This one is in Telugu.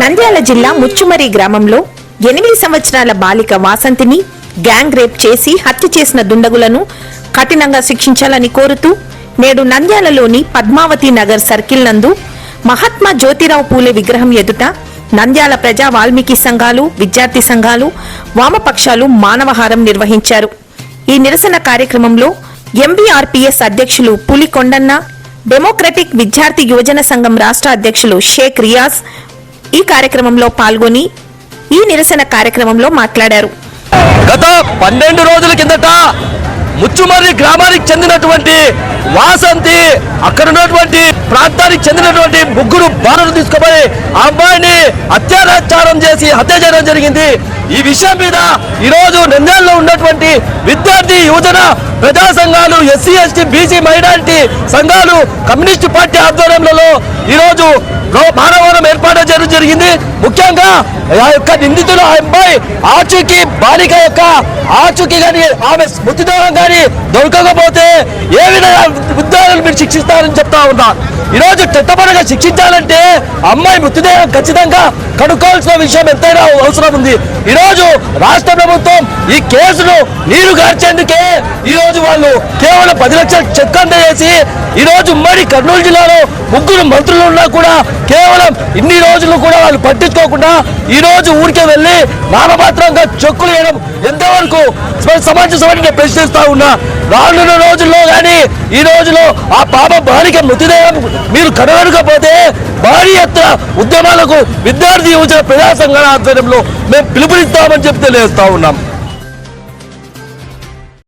నంద్యాల జిల్లా ముచ్చుమరి గ్రామంలో ఎనిమిది సంవత్సరాల బాలిక వాసంతిని గ్యాంగ్ రేప్ చేసి హత్య చేసిన దుండగులను కఠినంగా శిక్షించాలని కోరుతూ నేడు నంద్యాలలోని పద్మావతి నగర్ సర్కిల్ నందు మహాత్మా జ్యోతిరావు పూలే విగ్రహం ఎదుట నంద్యాల ప్రజా వాల్మీకి సంఘాలు విద్యార్థి సంఘాలు వామపక్షాలు మానవహారం నిర్వహించారు. ఈ నిరసన కార్యక్రమంలో ఎంబీఆర్పీఎస్ అధ్యక్షులు పులి కొండన్న డెమోక్రటిక్ విద్యార్థి యువజన సంఘం రాష్ట్ర అధ్యక్షులు షేక్ రియాజ్ ఈ కార్యక్రమంలో పాల్గొని ఈ నిరసన కార్యక్రమంలో మాట్లాడారు. గత పన్నెండు రోజుల కిందట ముచ్చుమర్రి గ్రామానికి చెందినటువంటి వాసంతి అక్కడ ఉన్నటువంటి ప్రాంతానికి చెందినటువంటి ముగ్గురు బాణలు తీసుకుపోయి ఆ అమ్మాయిని అత్యాచారం చేసి హత్య చేయడం జరిగింది. ఈ విషయం మీద ఈరోజు నంద్యాలలో ఉన్నటువంటి విద్యార్థి యువజన ప్రజా సంఘాలు ఎస్సీ ఎస్టీ బీసీ మైనారిటీ సంఘాలు కమ్యూనిస్ట్ పార్టీ ఆధ్వర్యంలో ఈరోజు మానవరం ఏర్పాటు చేయడం జరిగింది. ముఖ్యంగా ఆ యొక్క నిందితులు ఆ అబ్బాయి ఆచూకీ బాలిక యొక్క ఆచూకీ కానీ ఆమె మృతదేహం కానీ దొరకకపోతే ఏ విధంగా ఉద్యోగాలు మీరు శిక్షిస్తారని చెప్తా ఉన్నా. ఈరోజు చట్టపరంగా శిక్షించాలంటే అమ్మాయి మృతదేహం ఖచ్చితంగా కనుక్కోవాల్సిన విషయం ఎంతైనా అవసరం ఉంది. ఈరోజు రాష్ట్ర ప్రభుత్వం ఈ కేసును నీరు గార్చేందుకే ఈరోజు వాళ్ళు కేవలం పది లక్షల చెక్ అందజేసి ఈరోజు ఉమ్మడి కర్నూలు జిల్లాలో ముగ్గురు మంత్రులు ఉన్నా కూడా కేవలం ఇన్ని రోజులు కూడా వాళ్ళు పట్టించుకోకుండా ఈ రోజు ఊరికే వెళ్ళి నామమాత్రంగా చెక్కులు వేయడం ఎంతవరకు సమాజ సభని ప్రశ్నిస్తా ఉన్నా. రానున్న రోజుల్లో కానీ ఈ రోజులో ఆ పాప బాలిక మృతదేహం మీరు కనుగొనకపోతే భారీ ఎత్తున ఉద్యమాలకు విద్యార్థి యువజన ప్రజా సంఘాల ఆధ్వర్యంలో మేము పిలుపునిస్తామని చెప్పి తెలియజేస్తా ఉన్నాం.